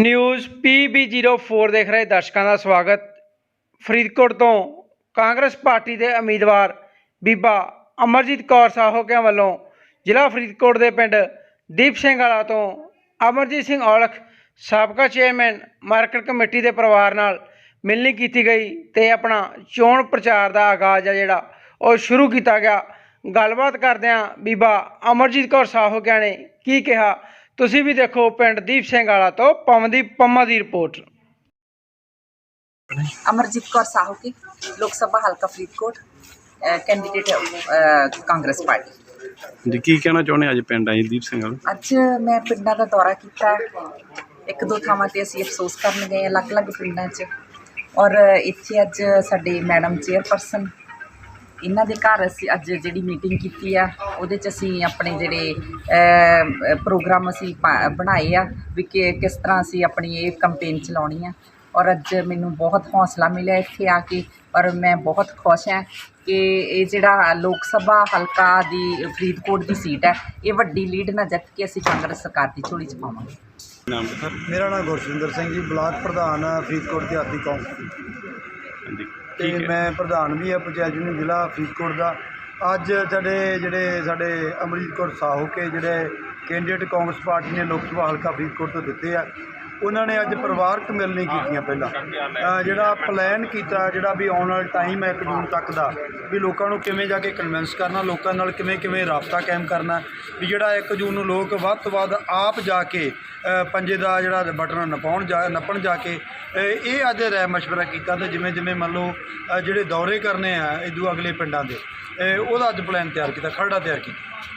News PB04 ਦੇਖ ਰਹੇ ਦਰਸ਼ਕਾਂ ਦਾ ਸਵਾਗਤ। ਫਰੀਦਕੋਟ ਤੋਂ ਕਾਂਗਰਸ ਪਾਰਟੀ ਦੇ ਉਮੀਦਵਾਰ ਬੀਬਾ ਅਮਰਜੀਤ ਕੌਰ ਸਾਹੋਕਿਆਂ ਵੱਲੋਂ ਜ਼ਿਲ੍ਹਾ ਫਰੀਦਕੋਟ ਦੇ ਪਿੰਡ ਦੀਪ ਸਿੰਘ ਵਾਲਾ ਤੋਂ ਅਮਰਜੀਤ ਸਿੰਘ ਔਲਖ, ਸਾਬਕਾ ਚੇਅਰਮੈਨ, ਮਾਰਕੀਟ ਕਮੇਟੀ ਦੇ ਪਰਿਵਾਰ ਨਾਲ ਮਿਲਣੀ ਕੀਤੀ ਗਈ ਤੇ ਆਪਣਾ ਚੋਣ ਪ੍ਰਚਾਰ ਦਾ ਆਗਾਜ਼ ਆ ਜਿਹੜਾ, ਉਹ ਸ਼ੁਰੂ ਕੀਤਾ ਗਿਆ। ਗੱਲਬਾਤ ਕਰਦਿਆਂ ਬੀਬਾ ਅਮਰਜੀਤ ਕੌਰ ਸਾਹੋਕਿਆਂ ਨੇ ਕੀ ਕਿਹਾ ਤੁਸੀਂ ਵੀ ਦੇਖੋ ਪਿੰਡ ਦੀਪ ਸਿੰਘ ਵਾਲਾ ਤੋਂ ਪਵਨਦੀਪ ਪੰਮਾ ਦੀ ਰਿਪੋਰਟ। ਅਮਰਜੀਤ ਕੌਰ ਸਾਹੂਕੀ ਲੋਕ ਸਭਾ ਹਲਕਾ ਫਰੀਦਕੋਟ ਕੈਂਡੀਡੇਟ ਕਾਂਗਰਸ ਪਾਰਟੀ। ਜੀ ਕੀ ਕਹਿਣਾ ਚਾਹੁੰਦੇ ਅੱਜ ਪਿੰਡ ਆਏ ਦੀਪ ਸਿੰਘ ਵਾਲੇ? ਅੱਜ ਮੈਂ ਪਿੰਡਾਂ ਦਾ ਦੌਰਾ ਕੀਤਾ। ਇੱਕ ਦੋ ਥਾਵਾਂ ਤੇ ਅਸੀਂ ਅਫਸੋਸ ਕਰਨ ਗਏ ਅਲੱਗ-ਅਲੱਗ ਪਿੰਡਾਂ 'ਚ। ਔਰ ਇੱਥੇ ਅੱਜ ਸਾਡੇ ਮੈਡਮ ਚੇਅਰਪਰਸਨ ਇਹਨਾਂ ਦੇ ਘਰ ਅਸੀਂ ਅੱਜ ਜਿਹੜੀ ਮੀਟਿੰਗ ਕੀਤੀ ਆ ਉਹਦੇ 'ਚ ਅਸੀਂ ਆਪਣੇ ਜਿਹੜੇ ਪ੍ਰੋਗਰਾਮ ਅਸੀਂ ਬਣਾਏ ਆ ਵੀ ਕਿ ਕਿਸ ਤਰ੍ਹਾਂ ਅਸੀਂ ਆਪਣੀ ਇਹ ਕੰਪੇਨ ਚਲਾਉਣੀ ਆ। ਔਰ ਅੱਜ ਮੈਨੂੰ ਬਹੁਤ ਹੌਸਲਾ ਮਿਲਿਆ ਇੱਥੇ ਆ ਕੇ ਔਰ ਮੈਂ ਬਹੁਤ ਖੁਸ਼ ਹਾਂ ਕਿ ਇਹ ਜਿਹੜਾ ਲੋਕ ਸਭਾ ਹਲਕਾ ਦੀ ਫਰੀਦਕੋਟ ਦੀ ਸੀਟ ਹੈ ਇਹ ਵੱਡੀ ਲੀਡ ਨਾਲ ਜਿੱਤ ਕੇ ਅਸੀਂ ਕਾਂਗਰਸ ਸਰਕਾਰ ਦੀ ਝੋਲੀ 'ਚ ਪਾਵਾਂਗੇ। ਨਾਮ ਸਰ ਮੇਰਾ ਨਾਮ ਗੁਰਸਿੰਦਰ ਸਿੰਘ ਜੀ ਬਲਾਕ ਪ੍ਰਧਾਨ ਫਰੀਦਕੋਟ ਦਿਹਾਤੀ ਕੌਂਸਲ। ਹਾਂਜੀ। ਤੇ ਠੀਕ ਹੈ। ਮੈਂ ਪ੍ਰਧਾਨ ਵੀ ਆ ਪੰਚਾਇਤ ਯੂਨੀਅਨ ਜ਼ਿਲ੍ਹਾ ਫਰੀਦਕੋਟ ਦਾ। ਅੱਜ ਸਾਡੇ ਜਿਹੜੇ ਸਾਡੇ ਅਮਰੀਤ ਕੌਰ ਸਾਹੂ ਕੇ ਜਿਹੜੇ ਕੈਂਡੀਡੇਟ ਕਾਂਗਰਸ ਪਾਰਟੀ ਨੇ ਲੋਕ ਸਭਾ ਹਲਕਾ ਫਰੀਦਕੋਟ ਤੋਂ ਦਿੱਤੇ ਆ ਉਹਨਾਂ ਨੇ ਅੱਜ ਪਰਿਵਾਰਕ ਮਿਲਣੀ ਕੀਤੀਆਂ ਪਹਿਲਾਂ। ਜਿਹੜਾ ਪਲਾਨ ਕੀਤਾ, ਜਿਹੜਾ ਵੀ ਆਉਣ ਵਾਲਾ ਟਾਈਮ ਹੈ 1 ਜੂਨ ਤੱਕ ਦਾ, ਵੀ ਲੋਕਾਂ ਨੂੰ ਕਿਵੇਂ ਜਾ ਕੇ ਕਨਵਿੰਸ ਕਰਨਾ, ਲੋਕਾਂ ਨਾਲ ਕਿਵੇਂ ਕਿਵੇਂ ਰਾਬਤਾ ਕਾਇਮ ਕਰਨਾ, ਵੀ ਜਿਹੜਾ 1 ਜੂਨ ਨੂੰ ਲੋਕ ਵੱਧ ਤੋਂ ਵੱਧ ਆਪ ਜਾ ਕੇ ਪੰਜੇ ਦਾ ਜਿਹੜਾ ਬਟਨ ਨਪਾਉਣ ਜਾ ਨੱਪਣ ਜਾ ਕੇ ਇਹ ਅੱਜ ਰਾਏ ਮਸ਼ਵਰਾ ਕੀਤਾ ਤੇ ਜਿਵੇਂ ਜਿਵੇਂ ਮੰਨ ਲਓ ਜਿਹੜੇ ਦੌਰੇ ਕਰਨੇ ਆ ਇਦੋਂ ਅਗਲੇ ਪਿੰਡਾਂ ਦੇ ਉਹਦਾ ਅੱਜ ਪਲਾਨ ਤਿਆਰ ਕੀਤਾ, ਖਰੜਾ ਤਿਆਰ ਕੀਤਾ।